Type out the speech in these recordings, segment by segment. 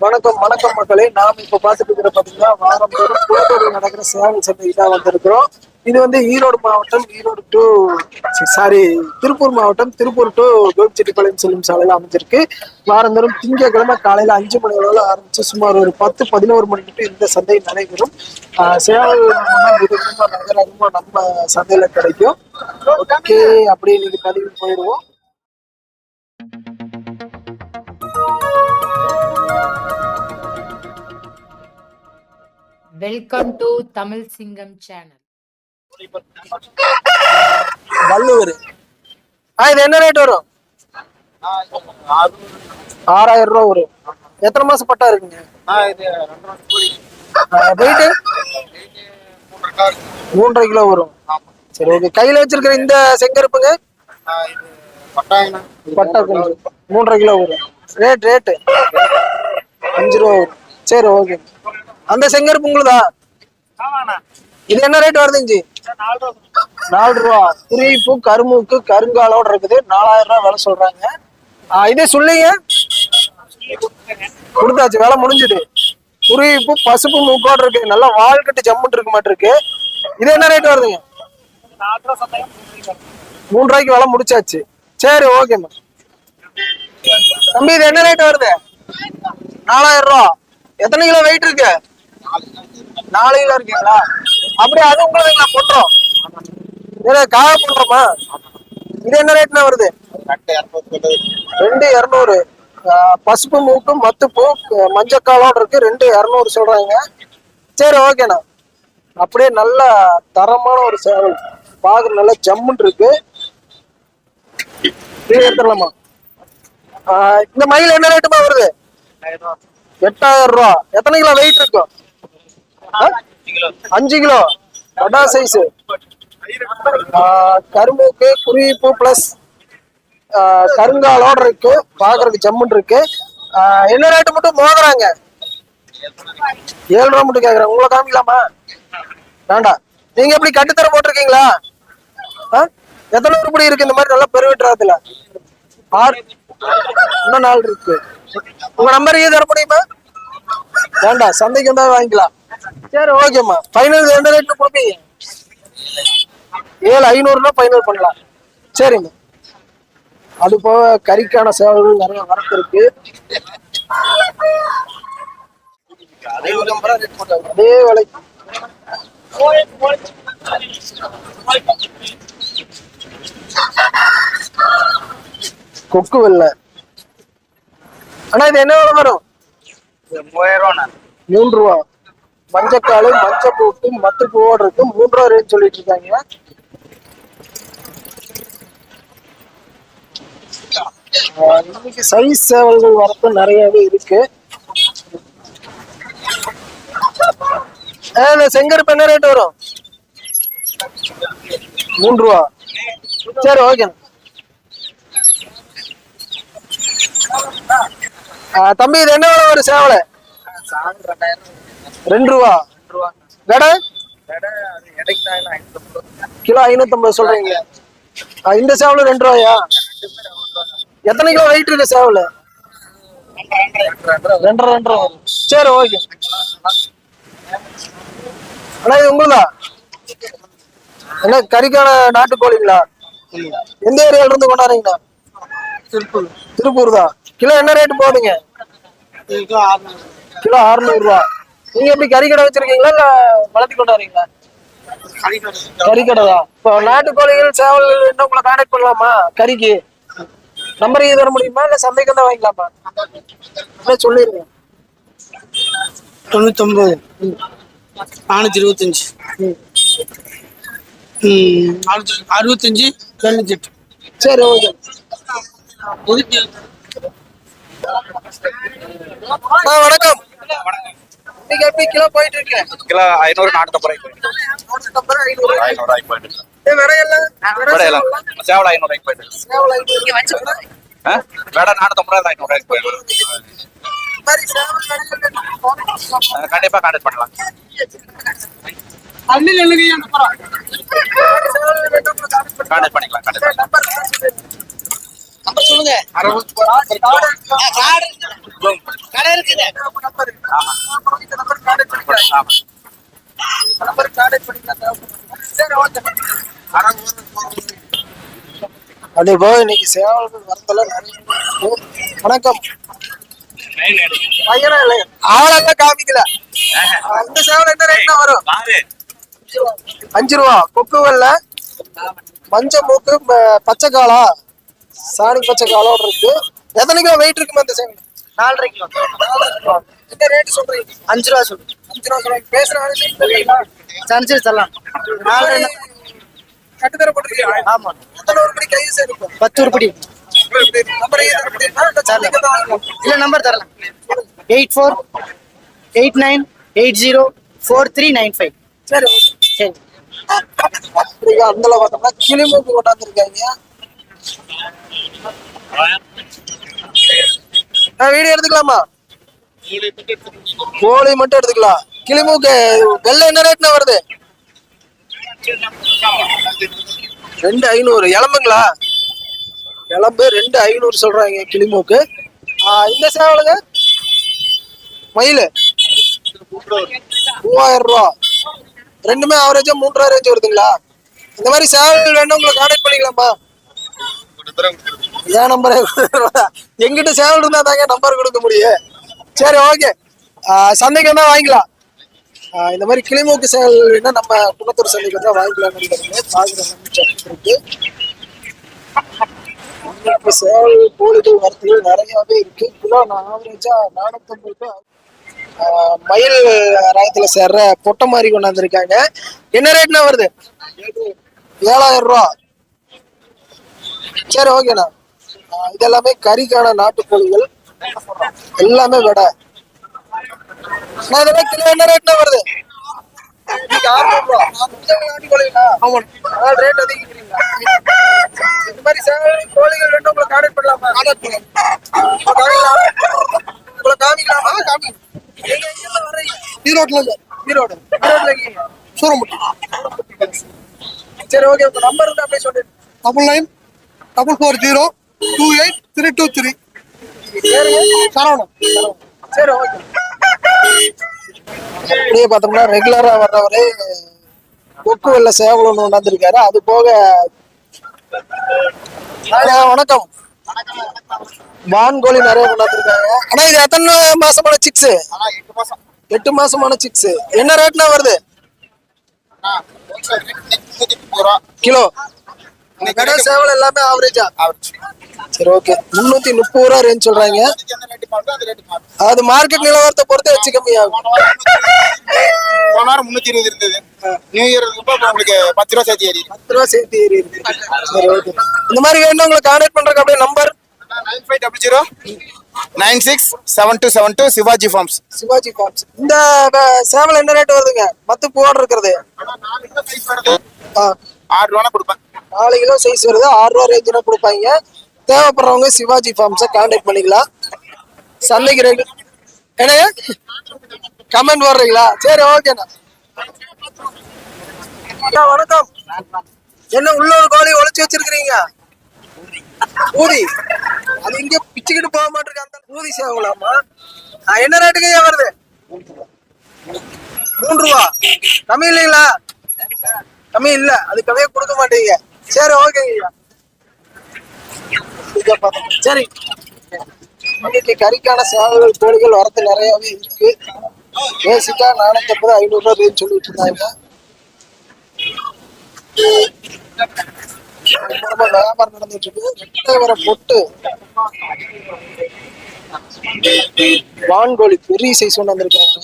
வணக்கம் வணக்கம் மக்களே. நாம் இப்ப பாத்துட்டு இருக்கிற பாத்தீங்கன்னா வாரம் தோறும் நடக்கிற சேவல் சந்தைக்கு தான் வந்திருக்கிறோம். இது வந்து ஈரோடு மாவட்டம் ஈரோடு டு சாரி திருப்பூர் மாவட்டம் திருப்பூர் டு கோபிச்செட்டிப்பாளையம் செல்லும் சாலையில அமைஞ்சிருக்கு. வாரந்தோறும் திங்கட்கிழமை காலையில அஞ்சு மணி அளவில் ஆரம்பிச்சு சுமார் ஒரு பத்து பதினோரு மணி மட்டும் இந்த சந்தை நடைபெறும். ஆஹ் சேவல் நகரமும் நம்ம சந்தையில கிடைக்கும். ஓகே அப்படியே இன்னைக்கு பதிவு போயிடுவோம். வெல்கம் டு தமிழ் சிங்கம் சேனல் வள்ளுவர். ஆ இது என்ன ரேட் வரும்? ஆறாயிரம் ரூபா வரும். எத்தனை மாசம் பட்டா இருக்குங்க? வெயிட் மூன்றரை கிலோ வரும். சரி ஓகே கையில வச்சிருக்கிற இந்த செங்கருப்புங்க? பட்டா கொஞ்சம். மூன்றரை கிலோ வரும். ரேட் ரேட்டு அஞ்சு ரூபா வரும். சரி ஓகே அந்த செங்கருப்பு உங்களுதா இது என்ன ரேட் வருதுங்க நாலு ரூபா. குறிப்பு கருமுக்கு கருங்காலோட இருக்குது. நாலாயிரம் ரூபா விலை சொல்றாங்க. இதே சொல்லிங்க. கொடுத்தாச்சு வேலை முடிஞ்சுது. குறிப்பு பசுப்பு மூக்கோட இருக்கு. நல்லா வாழ்கட்டு ஜம்முட்டு இருக்க மாட்டிருக்கு. இது என்ன ரேட் வருதுங்க? மூணு ரூபாய்க்கு வேலை முடிச்சாச்சு. சரி ஓகேம்மா தம்பி இது என்ன ரேட் வருது? நாலாயிரம் ரூபா. எத்தனை கிலோ வெயிட் இருக்கு? நாலு கிலோ இருக்கீங்களா? அப்படியே அது உங்களுக்கு நான் பண்றோம் இதை காய பண்றோமா இது என்ன ரேட்னா வருது? ரெண்டு இரநூறு. பசுப்பு மூக்கும் மத்துப்பூ மஞ்சக்காலோட இருக்கு. ரெண்டு இரநூறு சொல்றாங்க. சரி ஓகேண்ணா அப்படியே நல்ல தரமான ஒரு சேவல். பாக்குற நல்ல ஜம்முன்னு இருக்கு. எடுத்துடலாமா? இந்த மயில் என்ன ரேட்டுமா வருது? எட்டாயிரம் ரூபா. எத்தனை கிலோ வெயிட் இருக்கும் ஆ? அஞ்சு கிலோ. வடா சைஸ் கரும்புக்கு குறிப்பு பிளஸ் கருங்காலோட இருக்கு. பாக்குறதுக்கு ஜம்முன் இருக்கு. என்ன ரேட்டு மட்டும் மோதுறாங்க ஏழு ரூபா மட்டும் கேக்குறேன். உங்களை காமிக்கலாமா? வேண்டாம். நீங்க எப்படி கட்டுத்தர போட்டிருக்கீங்களா? ஆ? எத்தனை உருப்படி இருக்கு இந்த மாதிரி நல்லா பெருவிட்டுறதுல ஆறு இன்னும் நாள் இருக்கு. உங்க நம்பர் இது தர முடியுமா? வேண்டாம் சந்தைக்கு வந்தா வாங்கிக்கலாம். சரி ஓகேம்மா ஃபைனல் எந்த ரேட்ல கொடுப்பீங்க ஏழு ஐநூறுனா ஃபைனல் பண்ணலாம். சரிங்க அது போக கறிக்கான சேவைகள் நிறைய வரத்து இருக்கு. அதே விலை கொக்கு வெள்ளை ஆனா இது என்ன விலை வரும்? மூன்று ரூபா மஞ்சக்காலு மஞ்சள் பூட்டு மத்து பூவோட இருக்கு மூன்று ரூபா ரேட் சொல்லிட்டு இருக்காங்க. இன்னைக்கு சைஸ் சேவல்கள் வரப்பு நிறையவே இருக்கு. இந்த செங்கருப்பு என்ன ரேட் வரும்? மூன்று ரூபா சரி ஓகே தம்பி இது என்ன வரும் சேவலை? ரெண்டு ரூபா. கடை கிலோ ஐநூத்தம்பது சொல்றீங்க. இந்த சேவல் ரெண்டு ரூபாயா? எத்தனை கிலோ வெயிட் இருக்கு சேவல்? ரெண்டரை வரும். சரி ஓகே அண்ணா இது உங்களுதா? என்ன கறிக்கான நாட்டுக்கோழிங்களா? எந்த ஏரியால இருந்து கொண்டாடுறீங்கண்ணா திருப்பூர். திருப்பூர் தான் கிலோ என்ன ரேட் போகுதுங்க கிலோ அறுநூறு ரூபா நீங்க எப்படி கறி கடை வச்சிருக்கீங்களா இல்ல வளர்த்தி கொண்டாடுறீங்களா? கறி கடை தான் இப்போ நாட்டுக்கோழிகள் சேவல் என்ன உங்களை கான்டாக்ட் பண்ணலாமா கறிக்கு? நம்பர் இது தர முடியுமா இல்ல சந்தைக்கு தான் வாங்கிக்கலாமா? இல்ல சொல்லிருங்க. தொண்ணூத்தொம்பது. நானூற்றி இருபத்தஞ்சி. அறுபத்தஞ்சி தொண்ணூற்றி எட்டு சரி ஓகே வணக்கம். இன்னைக்கு எப்படி கிலோ போயிட்டு இருக்கேன் கிலோ ஐநூறு நானூத்தம்பது போயிட்டு ஐநூறு ரூபாய்க்கு போயிட்டு இருக்கு. விடையெல்லாம் விடை எல்லாம் சேவல் ஐநூறு ரூபாய்க்கு போயிட்டு இருக்கு. விடை நானூத்தம்பது ரூபாய் ஐநூறு இருக்கு. கடைகள் ஆ, கண்டிப்பா கான்டாக்ட் பண்ணலாம். கான்டாக்ட் பண்ணிக்கலாம் கான்டாக்ட் பண்ணிக்கலாம் நம்பர் சொல்லுங்க. கடை இருக்குது அதே போக இன்னைக்கு சேவல்கள் வரத்துல நிறைய வணக்கம். பையனா இல்லையா காமிக்கல. அந்த இந்த சேவல் என்ன ரேட்னா வரும்? அஞ்சு ரூபா. கொக்கு வெள்ள மஞ்சள் மூக்கு ம- பச்சை காளா சாணி பச்சை காலோட இருக்கு. எத்தனை கிலோ வெயிட் இருக்குமா இந்த சேவல் நாலரை கிலோ என்ன ரேட் சொல்றீங்க? அஞ்சு ரூபா சொல்லு அஞ்சு ரூபா சொல்றீங்க பேசுற சஞ்சரி தரலாம் நாலரை கட்டுத்தர போட்டுருக்கீங்க ஆமா. எத்தனை ஒரு மணி கை சேர்க்கும் பத்து உருப்படி நம்பர் இல்ல நம்பர் தரலாம். Eight four eight nine eight zero four three nine five. சரி சரி. அந்தல பார்த்தோம்னா கிளிமூக்கு கொண்டாந்துருக்காங்க. வீடியோ எடுத்துக்கலாமா? கோழி மட்டும் எடுத்துக்கலாம். கிளிமூக்கு வெள்ளை என்ன ரேட்னா வருது? ரெண்டு ஐநூறு. இளம்புங்களா இளம்பு ரெண்டு ஐநூறு சொல்றாங்க கிளிமூக்கு. இந்த சேவலுங்க? மயில்? மூவாயிரம் ரூபா. ரெண்டுமே ஆவரேஜா மூன்றரை ரேஞ்ச் வருதுங்களா? இந்த மாதிரி சேவல் வேணும் உங்களை கான்டாக்ட் பண்ணிக்கலாமா? ஏன் நம்பர் எங்கிட்ட சேவல் இருந்தா தாங்க நம்பர் கொடுக்க முடியும். சரி ஓகே சந்தைக்கு வந்தால் வாங்கிக்கலாம். இந்த மாதிரி கிளிமூக்கு சேவல் வேணா நம்ம குணத்தூர் சந்தைக்கு வந்தால் வாங்கிக்கலாம் இப்போ சேவல் கோழிகள் வரத்துகள் நிறையாவே இருக்கு. கிலோ நான் ஆவரேஜா நானூத்தம்பது ரூபாய். மயில் ராயத்துல சேர்ற பொட்டை மாதிரி கொண்டாந்துருக்காங்க என்ன ரேட்னா வருது? ஏழாயிரம் ரூபா. சரி ஓகேண்ணா ஆஹ் இது எல்லாமே கறிக்கான நாட்டுக்கோழிகள். எல்லாமே விடை. நான் இதெல்லாம் கிலோ என்ன ரேட்னா வருது? இன்னைக்கு 600 ரூபா. நாட்டுக்கோழிங்களா? அதான் rate அதிகரிக்கிறீங்களா? இந்த மாதிரி கோழிகள் வேணும் உங்களை கான்டாக்ட் பண்ணலாமா? கான்டாக்ட் பண்ணலாம். உங்களை காமிக்கலாமா? காமி. ஈரோட்ல ஈரோடு. ஈரோட்ல இருக்கீங்க சூரமுட்டி சரி ஓகே உங்க நம்பர் இருந்தா அப்படியே சொல்லு double nine double four zero two eight three two three Saravanam சரி ஓகே அப்படியே பார்த்தோம்னா ரெகுலரா வர்றவரே கொக்கு வெள்ள சேவல் ஒன்று கொண்டாந்துருக்காரு அது போக அண்ணா, வணக்கம். வான்கோழி நிறைய கொண்டாந்துருக்காங்க ஆனா இது எத்தனை மாசமான சிக்ஸ் எட்டு மாசமான சிக்ஸ் என்ன ரேட்னா வருது? கிலோ. இந்த கடை சேவல் எல்லாமே ஆவரேஜா சரி ஓகே முன்னூத்தி முப்பது ரூபா ரேஞ்ச் சொல்றாங்க. அது மார்க்கெட் நிலவரத்தை பொறுத்து வச்சு கம்மியாகும் போன வாரம் முன்னூத்தி இருபது இருந்தது. நியூ இயர் உங்களுக்கு பத்து ரூபா சேர்த்து ஏறி பத்து ரூபா சேர்த்து ஏறி சரி ஓகே இந்த மாதிரி வேணும் உங்களுக்கு கான்டாக்ட் பண்றதுக்கு அப்படியே number nine five double zero nine six seven two seven two Shivaji farms. Shivaji farms. இந்த சேவல் என்ன ரேட் வருதுங்க? மத்து பூவோட இருக்கிறது. ஆறு ரூபா கொடுப்பேன். நாலு கிலோ சைஸ் வருது. ஆறு ரூபா ரேஞ்சில் கொடுப்பாங்க. தேவைப்படுறவங்க சிவாஜி ஃபார்ம்ஸை கான்டாக்ட் பண்ணிக்கலாம். சந்தைக்கு ரெண்டு என்னங்க? கமெண்ட் வர்றீங்களா சரி ஓகேண்ணா வணக்கம். என்ன உள்ள ஒரு கோழி ஒழிச்சு வச்சிருக்கிறீங்க? ஊதி. அது இங்க பிச்சுக்கிட்டு போக மாட்டிருக்கு அந்த ஊதி சேவங்களாமா என்ன ரேட்டுக்கு ஏன் வருது? மூன்று ரூபா. கம்மி இல்லைங்களா? கம்மி இல்ல. அது கம்மியா கொடுக்க மாட்டீங்க. சரி ஓகேங்க ஐயா இங்க சரி. இன்னைக்கு கறிக்கான சேவல்கள் கோழிகள் வரத்து நிறையவே இருக்கு. பேசிக்கா நானூத்தி ஐம்பது ஐநூறு ரூபாய் ரேஞ்ச் சொல்லிட்டு இருந்தாங்க. ரொம்ப வியாபாரம் நடந்துட்டு இருக்கு. ரெட்டை வர பொட்டு வான்கோழி பெரிய சைஸ் ஒன்று வந்திருக்காங்க.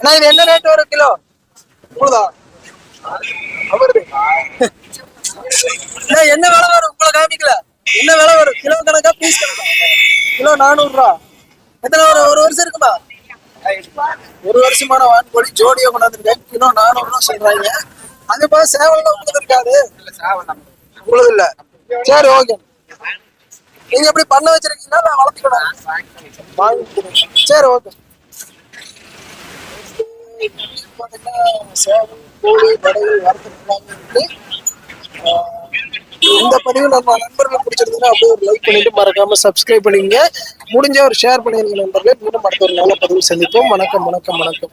ஆனா இது என்ன ரேட் ஒரு கிலோ? உங்களுதா அவருது என்ன வேலை வரும்? உங்களை காமிக்கல என்ன விலை வரும் கிலோ கணக்கா பீஸ் கணக்கா கிலோ நானூறு ரூபா எத்தனை வரும் ஒரு வருஷம் இருக்குமா? ஒரு வருஷமான வான்கோழி ஜோடியா கொண்டாந்துருக்காங்க கிலோ நானூறு ரூபா சொல்றாங்க. அது போக சேவல் உங்களுக்கு இருக்காது. உங்களுக்கு இல்ல. சரி ஓகே. நீங்க எப்படி பண்ண வச்சிருக்கீங்களா? நான் வளர்த்துக்கணும் சரி ஓகே. பாத்தீங்கன்னா சேவல் கோழி படைகள் வளர்த்துருக்காங்க. இருக்கு இந்த பதிவு நம்ம நண்பர்கள் பிடிச்சிருந்தா அப்படியே ஒரு லைக் பண்ணிட்டு மறக்காம சப்ஸ்கிரைப் பண்ணிங்க முடிஞ்ச ஒரு ஷேர் பண்ணிருங்க நண்பர்களே. மீண்டும் அடுத்த ஒரு நல்ல பதிவு சந்திப்போம். வணக்கம் வணக்கம் வணக்கம்.